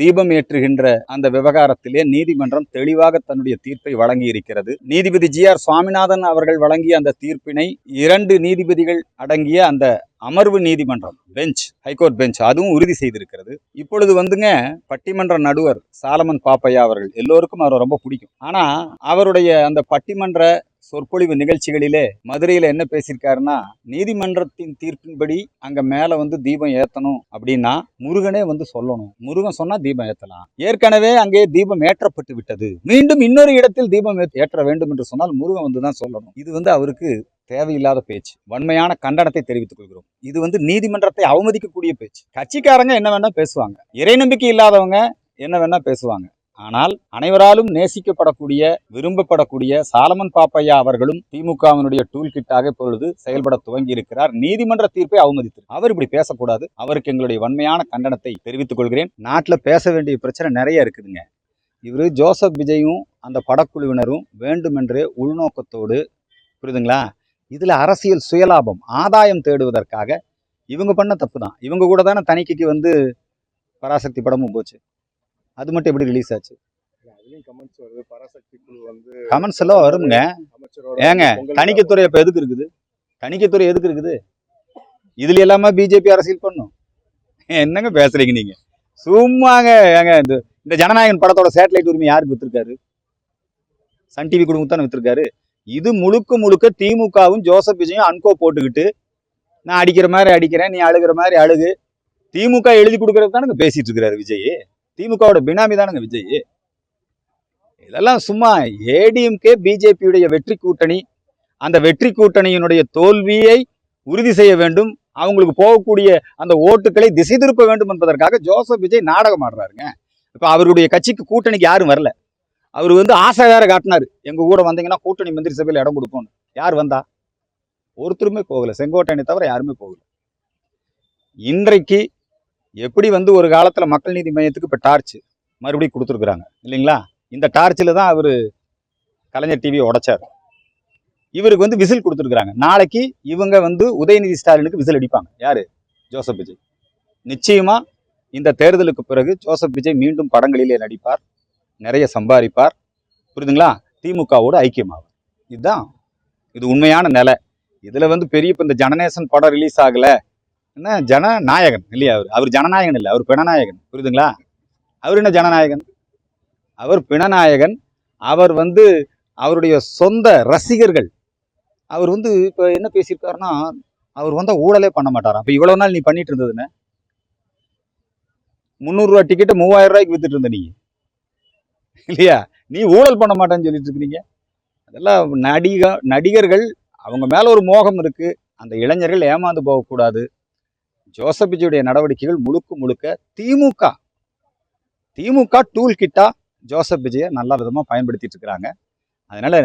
தீபம் ஏற்றுகின்ற அந்த விவகாரத்திலே நீதிமன்றம் தெளிவாக தன்னுடைய தீர்ப்பை வழங்கி இருக்கிறது நீதிபதி ஜி ஆர் சுவாமிநாதன் அவர்கள் வழங்கிய அந்த தீர்ப்பினை இரண்டு நீதிபதிகள் அடங்கிய அந்த அமர்வு நீதிமன்றம் பெஞ்ச் ஹைகோர்ட் பெஞ்ச் அதுவும் உறுதி செய்திருக்கிறது. இப்பொழுது வந்துங்க பட்டிமன்ற நடுவர் சாலமன் பாப்பையா அவர்கள் எல்லோருக்கும் அவரை ரொம்ப பிடிக்கும். ஆனா அவருடைய அந்த பட்டிமன்ற சொற்பொழிவு நிகழ்ச்சிகளிலே மதுரையில் என்ன பேசியிருக்காருன்னா நீதிமன்றத்தின் தீர்ப்பின்படி அங்கே மேலே வந்து தீபம் ஏற்றணும் அப்படின்னா முருகனே வந்து சொல்லணும். முருகன் சொன்னால் தீபம் ஏற்றலாம் ஏற்கனவே அங்கே தீபம் ஏற்றப்பட்டு விட்டது. மீண்டும் இன்னொரு இடத்தில் தீபம் ஏற்ற வேண்டும் என்று சொன்னால் முருகன் வந்து தான் சொல்லணும். இது வந்து அவருக்கு தேவையில்லாத பேச்சு. வன்மையான கண்டனத்தை தெரிவித்துக் கொள்கிறோம். இது வந்து நீதிமன்றத்தை அவமதிக்கக்கூடிய பேச்சு. கட்சிக்காரங்க என்ன வேணா பேசுவாங்க. இறை நம்பிக்கை இல்லாதவங்க என்ன வேணா பேசுவாங்க. ஆனால் அனைவராலும் நேசிக்கப்படக்கூடிய விரும்பப்படக்கூடிய சாலமன் பாப்பையா அவர்களும் திமுகவினுடைய டூல் கிட்டாக இப்பொழுது செயல்பட துவங்கி இருக்கிறார் நீதிமன்ற தீர்ப்பை அவமதித்து அவர் இப்படி பேசக்கூடாது. அவருக்கு எங்களுடைய வன்மையான கண்டனத்தை தெரிவித்துக் கொள்கிறேன். நாட்டில் பேச வேண்டிய பிரச்சனை நிறைய இருக்குதுங்க. இவரு ஜோசப் விஜயும் அந்த படக்குழுவினரும் வேண்டுமென்றே உள்நோக்கத்தோடு புரியுதுங்களா? இதில் அரசியல் சுயலாபம் ஆதாயம் தேடுவதற்காக இவங்க பண்ண தப்பு தான். இவங்க கூட தானே தணிக்கைக்கு வந்து பராசக்தி படமும் போச்சு. அது மட்டும் எப்படி ரிலீஸ் ஆச்சு? கமெண்ட்ஸ் எல்லாம் வருங்க ஏங்க தணிக்கைத்துறை இப்ப எதுக்கு இருக்குது? தணிக்கைத்துறை எதுக்கு இருக்குது? இதுல எல்லாமே பிஜேபி அரசியல் பண்ணும். என்னங்க பேசுறீங்க நீங்க? சும்மாங்க ஏங்க இந்த இந்த ஜனநாயகன் படத்தோட சேட்டலைட் உரிமை யாருக்கு வித்திருக்காரு? சன் டிவி குடும்பம் தானே வித்திருக்காரு. இது முழுக்க முழுக்க திமுகவும் ஜோசப் விஜயும் அன்கோ போட்டுக்கிட்டு நான் அடிக்கிற மாதிரி அடிக்கிறேன் நீ அழுகிற மாதிரி அழுகு. திமுக எழுதி கொடுக்கறது தானுங்க பேசிட்டு இருக்கிறாரு விஜய். திமுகவோட பினாமி தானுங்க விஜய். இதெல்லாம் சும்மா ஏடிஎம்கே பிஜேபியுடைய வெற்றி கூட்டணி அந்த வெற்றி கூட்டணியினுடைய தோல்வியை உறுதி செய்ய வேண்டும். அவங்களுக்கு போகக்கூடிய அந்த ஓட்டுகளை திசை திருப்ப வேண்டும் என்பதற்காக ஜோசப் விஜய் நாடகம் ஆடுறாருங்க. இப்போ அவருடைய கட்சிக்கு கூட்டணிக்கு யாரும் வரல. அவர் வந்து ஆசை வேற எங்கள் கூட வந்தீங்கன்னா கூட்டணி மந்திரி சபையில் இடம் கொடுப்போம் யார் வந்தா? ஒருத்தருமே போகலை. செங்கோட்டையனை தவிர யாருமே போகல. இன்றைக்கு எப்படி வந்து ஒரு காலத்தில் மக்கள் நீதி மையத்துக்கு இப்போ டார்ச் மறுபடியும் கொடுத்துருக்குறாங்க இல்லைங்களா? இந்த டார்ச்சில் தான் அவர் கலைஞர் டிவியை உடைச்சார். இவருக்கு வந்து விசில் கொடுத்துருக்குறாங்க. நாளைக்கு இவங்க வந்து உதயநிதி ஸ்டாலினுக்கு விசில் அடிப்பாங்க. யார்? ஜோசப் விஜய். நிச்சயமாக இந்த தேர்தலுக்கு பிறகு ஜோசப் விஜய் மீண்டும் படங்களிலே நடிப்பார் நிறைய சம்பாதிப்பார். புரியுதுங்களா? திமுகவோடு ஐக்கியமாகும் இதுதான். இது உண்மையான நிலை. இதில் வந்து பெரிய இப்போ இந்த ஜனநேசன் படம் ரிலீஸ் ஆகலை. என்ன? ஜனநாயகன் இல்லையா அவர்? அவர் ஜனநாயகன் இல்லை அவர் பிணநாயகன் புரியுதுங்களா? அவர் என்ன ஜனநாயகன்? அவர் பிணநாயகன். அவர் வந்து அவருடைய சொந்த ரசிகர்கள். அவர் வந்து இப்போ என்ன பேசியிருக்காருன்னா அவர் வந்தால் ஊழலே பண்ண மாட்டாராம் அப்போ இவ்வளோ நாள் நீ பண்ணிட்டு இருந்ததுன்னு முந்நூறுரூவா டிக்கெட்டு மூவாயிரம் ரூபாய்க்கு வித்துட்டு இருந்த நீ. இல்லையா? நீ ஊழல் பண்ண மாட்டேன்னு சொல்லிட்டு இருக்கிறீங்க. அதெல்லாம் நடிக நடிகர்கள் அவங்க மேலே ஒரு மோகம் இருக்குது அந்த இளைஞர்கள் ஏமாந்து போகக்கூடாது. ஜோசப் விஜயுடைய நடவடிக்கைகள் முழுக்க முழுக்க திமுக திமுக டூல் கிட்டா ஜோசப் விஜயை நல்ல விதமாக பயன்படுத்திட்டு இருக்கிறாங்க. அதனால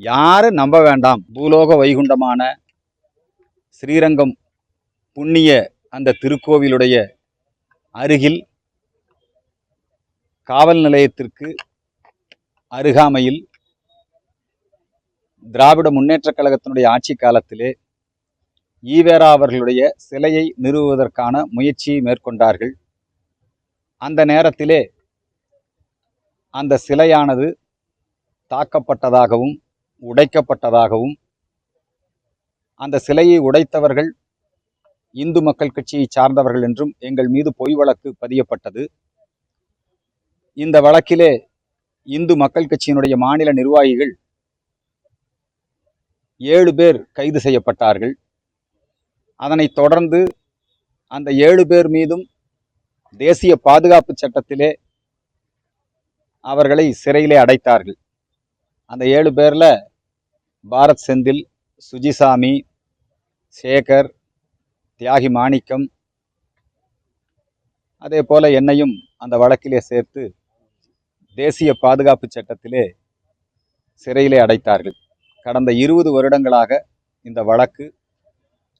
யாரும் நம்ப வேண்டாம் பூலோக வைகுண்டமான ஸ்ரீரங்கம் புண்ணிய அந்த திருக்கோவிலுடைய அருகில் காவல் நிலையத்திற்கு அருகாமையில் திராவிட முன்னேற்றக் கழகத்தினுடைய ஆட்சி காலத்திலே ஈவேரா அவர்களுடைய சிலையை நிறுவுவதற்கான முயற்சியை மேற்கொண்டார்கள். அந்த நேரத்திலே அந்த சிலையானது தாக்கப்பட்டதாகவும் உடைக்கப்பட்டதாகவும் அந்த சிலையை உடைத்தவர்கள் இந்து மக்கள் கட்சியை சார்ந்தவர்கள் என்றும் எங்கள் மீது பொய் வழக்கு பதியப்பட்டது. இந்த வழக்கிலே இந்து மக்கள் கட்சியினுடைய மாநில நிர்வாகிகள் ஏழு பேர் கைது செய்யப்பட்டார்கள். அதனைத் தொடர்ந்து அந்த ஏழு பேர் மீதும் தேசிய பாதுகாப்பு சட்டத்திலே அவர்களை சிறையிலே அடைத்தார்கள். அந்த ஏழு பேரில் பாரத் செந்தில் சுஜிசாமி சேகர் தியாகி மாணிக்கம் அதே போல் என்னையும் அந்த வழக்கிலே சேர்த்து தேசிய பாதுகாப்பு சட்டத்திலே சிறையிலே அடைத்தார்கள். கடந்த இருபது வருடங்களாக இந்த வழக்கு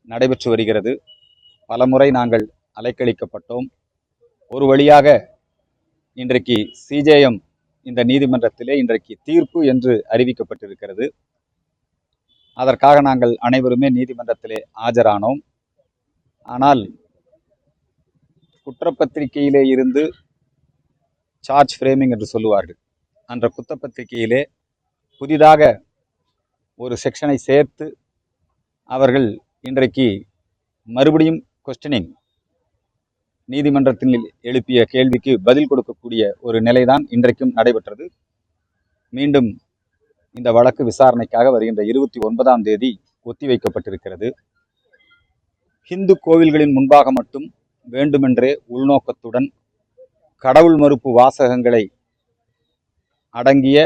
நடைபெற்று வருகிறது. பலமுறை நாங்கள் அலைக்கழிக்கப்பட்டோம். ஒரு வழியாக இன்றைக்கு சிஜேஎம் இந்த நீதிமன்றத்திலே இன்றைக்கு தீர்ப்பு என்று அறிவிக்கப்பட்டிருக்கிறது. அதற்காக நாங்கள் அனைவருமே நீதிமன்றத்திலே ஆஜரானோம். ஆனால் குற்றப்பத்திரிகையிலே இருந்து சார்ஜ் ஃப்ரேமிங் என்று சொல்லுவார்கள். அந்த குற்றப்பத்திரிகையிலே புதிதாக ஒரு செக்ஷனை சேர்த்து அவர்கள் இன்றைக்கு மறுபடியும் கொஸ்டினிங் நீதிமன்றத்தில் எழுப்பிய கேள்விக்கு பதில் கொடுக்கக்கூடிய ஒரு நிலைதான் இன்றைக்கும் நடைபெற்றது. மீண்டும் இந்த வழக்கு விசாரணைக்காக வருகின்ற இருபத்தி ஒன்பதாம் தேதி ஒத்திவைக்கப்பட்டிருக்கிறது ஹிந்து கோவில்களின் முன்பாக மட்டும் வேண்டுமென்றே உள்நோக்கத்துடன் கடவுள் மறுப்பு வாசகங்களை அடங்கிய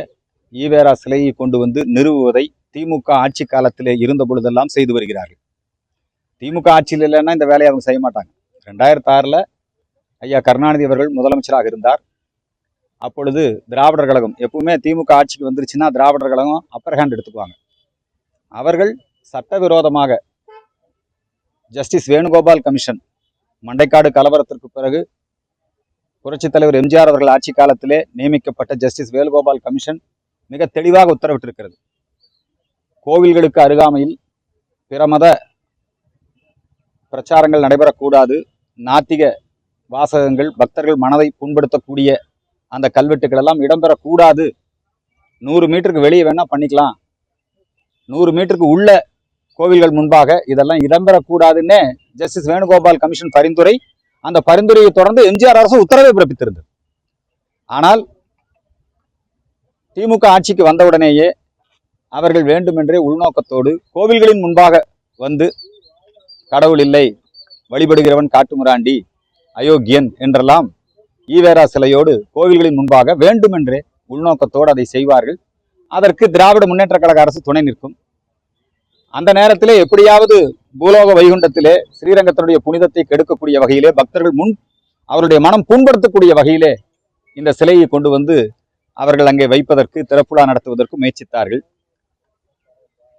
ஈவேரா சிலையை கொண்டு வந்து நிறுவுவதை திமுக ஆட்சி காலத்திலே இருந்த பொழுதெல்லாம் செய்து வருகிறார்கள். திமுக ஆட்சியில் இல்லைன்னா இந்த வேலையை அவங்க செய்ய மாட்டாங்க. ரெண்டாயிரத்தி ஆறில் ஐயா கருணாநிதி அவர்கள் முதலமைச்சராக இருந்தார். அப்பொழுது திராவிடர் கழகம் எப்பவுமே திமுக ஆட்சிக்கு வந்துருச்சுன்னா திராவிடர் கழகம் அப்பர் ஹேண்ட் எடுத்துக்குவாங்க. அவர்கள் சட்டவிரோதமாக ஜஸ்டிஸ் வேணுகோபால் கமிஷன் மண்டைக்காடு கலவரத்திற்கு பிறகு புரட்சித் தலைவர் எம்ஜிஆர் அவர்கள் ஆட்சி காலத்திலே நியமிக்கப்பட்ட ஜஸ்டிஸ் வேணுகோபால் கமிஷன் மிக தெளிவாக உத்தரவிட்டிருக்கிறது. கோவில்களுக்கு அருகாமையில் பிற மத பிரச்சாரங்கள் நடைபெறக்கூடாது. நாத்திக வாசகங்கள் பக்தர்கள் மனதை புண்படுத்தக்கூடிய அந்த கல்வெட்டுகள் எல்லாம் இடம்பெறக்கூடாது. நூறு மீட்டருக்கு வெளியே வேணா பண்ணிக்கலாம். நூறு மீட்டருக்கு உள்ள கோவில்கள் முன்பாக இதெல்லாம் இடம்பெறக்கூடாதுன்னு ஜஸ்டிஸ் வேணுகோபால் கமிஷன் பரிந்துரை அந்த பரிந்துரையை தொடர்ந்து எம்ஜிஆர் அரசு உத்தரவை பிறப்பித்திருந்தது. ஆனால் திமுக ஆட்சிக்கு வந்தவுடனேயே அவர்கள் வேண்டுமென்றே உள்நோக்கத்தோடு கோவில்களின் முன்பாக வந்து கடவுள் இல்லை வழிபடுகிறவன் காட்டுமிராண்டி அயோக்கியன் என்றெல்லாம் ஈவேரா சிலையோடு கோவில்களின் முன்பாக வேண்டுமென்றே உள்நோக்கத்தோடு அதை செய்வார்கள். அதற்கு திராவிட முன்னேற்ற கழக அரசு துணை நிற்கும். அந்த நேரத்திலே எப்படியாவது பூலோக வைகுண்டத்திலே ஸ்ரீரங்கத்தினுடைய புனிதத்தை கெடுக்கக்கூடிய வகையிலே பக்தர்கள் முன் அவருடைய மனம் புண்படுத்தக்கூடிய வகையிலே இந்த சிலையை கொண்டு வந்து அவர்கள் அங்கே வைப்பதற்கு திறப்புலா நடத்துவதற்கு முயற்சித்தார்கள்.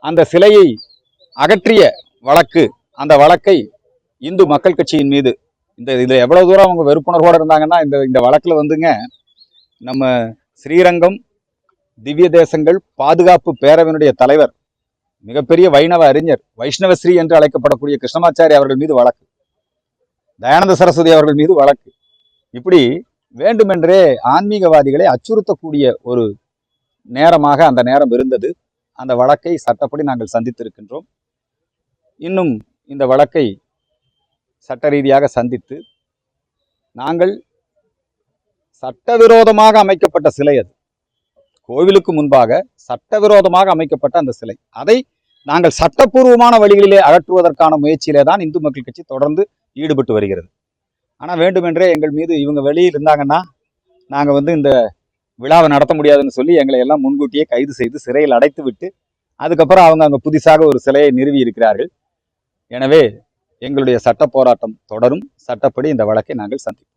அந்த சிலையை அகற்றிய வழக்கு அந்த வழக்கை இந்து மக்கள் கட்சியின் மீது இந்த இதில் எவ்வளோ தூரம் அவங்க வெறுப்புணர்வோடு இருந்தாங்கன்னா இந்த இந்த வழக்கில் வந்துங்க நம்ம ஸ்ரீரங்கம் திவ்ய தேசங்கள் பாதுகாப்பு பேரவையினுடைய தலைவர் மிகப்பெரிய வைணவ அறிஞர் வைஷ்ணவஸ்ரீ என்று அழைக்கப்படக்கூடிய கிருஷ்ணமாச்சாரி அவர்கள் மீது வழக்கு தயானந்த சரஸ்வதி அவர்கள் மீது வழக்கு. இப்படி வேண்டுமென்றே ஆன்மீகவாதிகளை அச்சுறுத்தக்கூடிய ஒரு நேரமாக அந்த நேரம் இருந்தது. அந்த வழக்கை சட்டப்படி நாங்கள் சந்தித்திருக்கின்றோம். இன்னும் இந்த வழக்கை சட்ட ரீதியாக சந்தித்து நாங்கள் சட்டவிரோதமாக அமைக்கப்பட்ட சிலை அது. கோவிலுக்கு முன்பாக சட்டவிரோதமாக அமைக்கப்பட்ட அந்த சிலை. அதை நாங்கள் சட்டப்பூர்வமான வழிகளிலே அகற்றுவதற்கான முயற்சியிலே தான் இந்து மக்கள் கட்சி தொடர்ந்து ஈடுபட்டு வருகிறது. ஆனால் வேண்டுமென்றே எங்கள் மீது இவங்க வெளியில் இருந்தாங்கன்னா நாங்கள் வந்து இந்த விழாவை நடத்த முடியாதுன்னு சொல்லி எங்களை எல்லாம் முன்கூட்டியே கைது செய்து சிறையில் அடைத்து விட்டு அதுக்கப்புறம் அவங்க அங்கே புதிசாக ஒரு சிலையை நிறுவி இருக்கிறார்கள் எனவே எங்களுடைய சட்ட போராட்டம் தொடரும். சட்டப்படி இந்த வழக்கை நாங்கள் சந்திப்போம்.